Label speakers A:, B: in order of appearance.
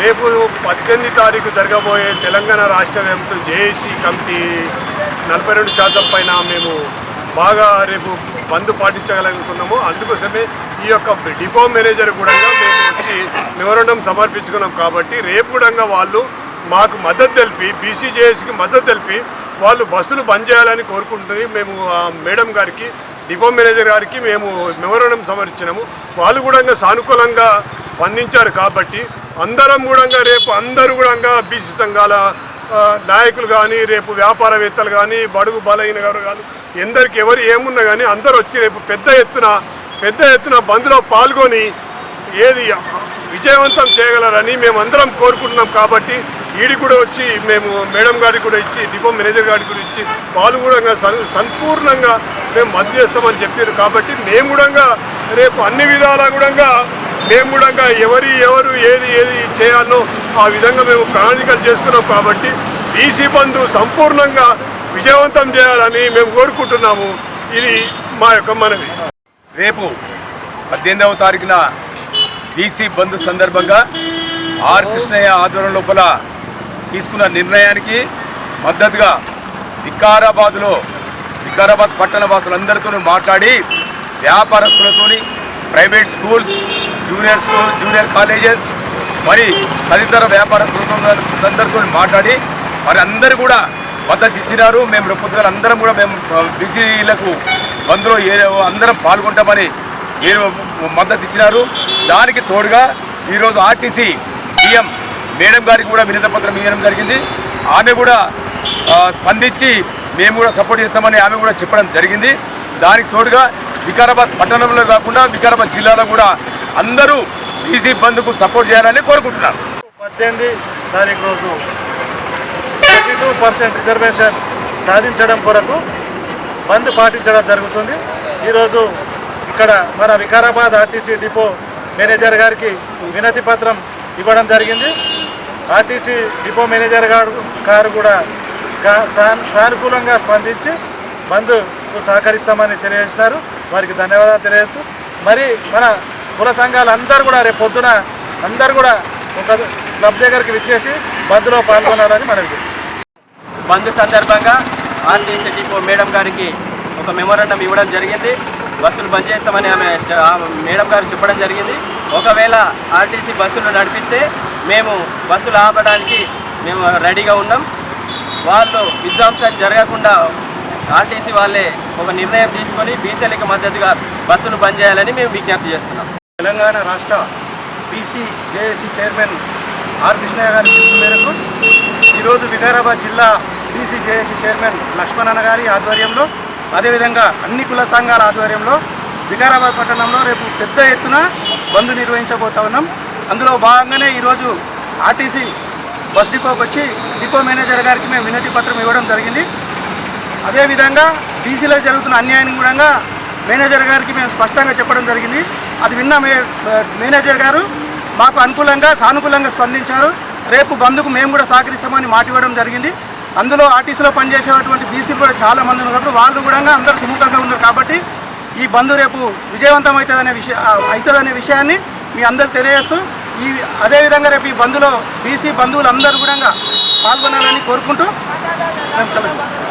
A: రేపు పద్దెనిమిది తారీఖు జరగబోయే తెలంగాణ రాష్ట్ర వ్యాప్తం జేఏసీ కమిటీ నలభై రెండు శాతం పైన మేము బాగా రేపు బంద్ పాటించగలుగుతున్నాము. అందుకోసమే ఈ యొక్క డిపో మేనేజర్ కూడా మేము వచ్చి మెమోరండం సమర్పించుకున్నాం కాబట్టి రేపు కూడా వాళ్ళు మాకు మద్దతు తెలిపి బీసీజేఎస్కి మద్దతు తెలిపి వాళ్ళు బస్సులు బంద్ చేయాలని కోరుకుంటుంది మేము మేడం గారికి డిపో మేనేజర్ గారికి మేము మెమోరండం సమర్పించినాము. వాళ్ళు కూడా సానుకూలంగా స్పందించారు కాబట్టి అందరం కూడా రేపు అందరూ కూడా బీసీ సంఘాల నాయకులు కానీ రేపు వ్యాపారవేత్తలు కానీ బడుగు బలహీన గారు కానీ ఎందరికి ఎవరు ఏమున్నా కానీ అందరూ వచ్చి రేపు పెద్ద ఎత్తున పెద్ద ఎత్తున బంద్లో పాల్గొని ఏది విజయవంతం చేయగలరని మేము అందరం కోరుకుంటున్నాం కాబట్టి ఈడి కూడా వచ్చి మేము మేడం గారికి కూడా ఇచ్చి డిపో మేనేజర్ గారికి కూడా ఇచ్చి వాళ్ళు కూడా సంపూర్ణంగా మేము మద్దతు చేస్తామని చెప్పారు కాబట్టి మేము కూడా రేపు అన్ని విధాలా కూడా మేము కూడా ఎవరి ఎవరు ఏది ఏది చేయాలో ఆ విధంగా మేము ప్రణాళికలు చేసుకున్నాం కాబట్టి బీసీ బంధు సంపూర్ణంగా విజయవంతం చేయాలని మేము కోరుకుంటున్నాము. ఇది మా యొక్క మనవి.
B: రేపు పద్దెనిమిదవ తారీఖున బీసీ బంధు సందర్భంగా ఆర్ కృష్ణయ్య ఆధ్వర్యం లోపల తీసుకున్న నిర్ణయానికి మద్దతుగా వికారాబాద్లో వికారాబాద్ పట్టణ వాసులందరితోనూ మాట్లాడి వ్యాపారస్తులతోని private schools junior school junior colleges మరి తదితర వ్యాపార అందరితో మాట్లాడి మరి అందరూ కూడా మద్దతు ఇచ్చినారు. మేము రేపు అందరం కూడా మేము బీసీలకు బంద్లో ఏ అందరం పాల్గొంటామని మీరు మద్దతు ఇచ్చినారు. దానికి తోడుగా ఈరోజు ఆర్టీసీ సీఎం మేడం గారికి కూడా వినత పత్రం ఇవ్వడం జరిగింది. ఆమె కూడా స్పందించి మేము కూడా సపోర్ట్ చేస్తామని ఆమె కూడా చెప్పడం జరిగింది. దానికి తోడుగా వికారాబాద్ పట్టణంలో కాకుండా వికారాబాద్ జిల్లాలో కూడా అందరూ బీసీ బంద్కు సపోర్ట్ చేయాలని కోరుకుంటున్నారు.
C: పద్దెనిమిది తారీఖు రోజు థర్టీ టూ పర్సెంట్ రిజర్వేషన్ సాధించడం కొరకు బంద్ పాటించడం జరుగుతుంది. ఈరోజు ఇక్కడ మన వికారాబాద్ ఆర్టీసీ డిపో మేనేజర్ గారికి వినతి పత్రం ఇవ్వడం జరిగింది. ఆర్టీసీ డిపో మేనేజర్ గారు గారు కూడా సానుకూలంగా స్పందించి బంద్కు సహకరిస్తామని తెలియజేసినారు. వారికి ధన్యవాదాలు తెలియజేస్తూ మరి మన కుల సంఘాలు అందరూ కూడా రేపు పొద్దున అందరూ కూడా ఒక క్లబ్ దగ్గరికి విచ్చేసి బంద్లో పాల్గొనాలని మనం
D: బంద్ సందర్భంగా ఆర్టీసీ డిపో మేడం గారికి ఒక మెమోరండం ఇవ్వడం జరిగింది. బస్సులు బంద్ చేస్తామని ఆమె మేడం గారు చెప్పడం జరిగింది. ఒకవేళ ఆర్టీసీ బస్సులు నడిపిస్తే మేము బస్సులు ఆపడానికి మేము రెడీగా ఉన్నాం. వాళ్ళు విధ్వంసం జరగకుండా ఆర్టీసీ వాళ్ళే ఒక నిర్ణయం తీసుకొని బీసీలకు మద్దతుగా బస్సులు బంద్ చేయాలని మేము విజ్ఞప్తి చేస్తున్నాం.
C: తెలంగాణ రాష్ట్ర BC JAC chairman R Krishnaiah గారి పిలుపు మేరకు ఈరోజు వికారాబాద్ జిల్లా బీసీ జేఏసీ చైర్మన్ లక్ష్మణన్న గారి ఆధ్వర్యంలో అదేవిధంగా అన్ని కుల సంఘాల ఆధ్వర్యంలో వికారాబాద్ పట్టణంలో రేపు పెద్ద ఎత్తున బంద్ నిర్వహించబోతా ఉన్నాం. అందులో భాగంగానే ఈరోజు ఆర్టీసీ బస్ డిపోకి వచ్చి డిపో మేనేజర్ గారికి మేము వినతి పత్రం ఇవ్వడం జరిగింది. అదేవిధంగా బీసీలో జరుగుతున్న అన్యాయాన్ని కూడా మేనేజర్ గారికి మేము స్పష్టంగా చెప్పడం జరిగింది. అది విన్న మే మేనేజర్ గారు మాకు అనుకూలంగా సానుకూలంగా స్పందించారు. రేపు బంద్కు మేము కూడా సహకరిస్తామని మాట ఇవ్వడం జరిగింది. అందులో ఆర్టీసీలో పనిచేసేటువంటి బీసీలు కూడా చాలా మంది ఉన్నారు వాళ్ళు కూడా అందరూ సుముఖంగా ఉన్నారు కాబట్టి ఈ బంధు రేపు విజయవంతం అవుతుందనే విషయ అవుతుందనే విషయాన్ని మీ అందరు తెలియజేస్తూ ఈ అదేవిధంగా రేపు ఈ బంద్లో బీసీ బంధువులు అందరూ కూడా పాల్గొనాలని కోరుకుంటూ మేము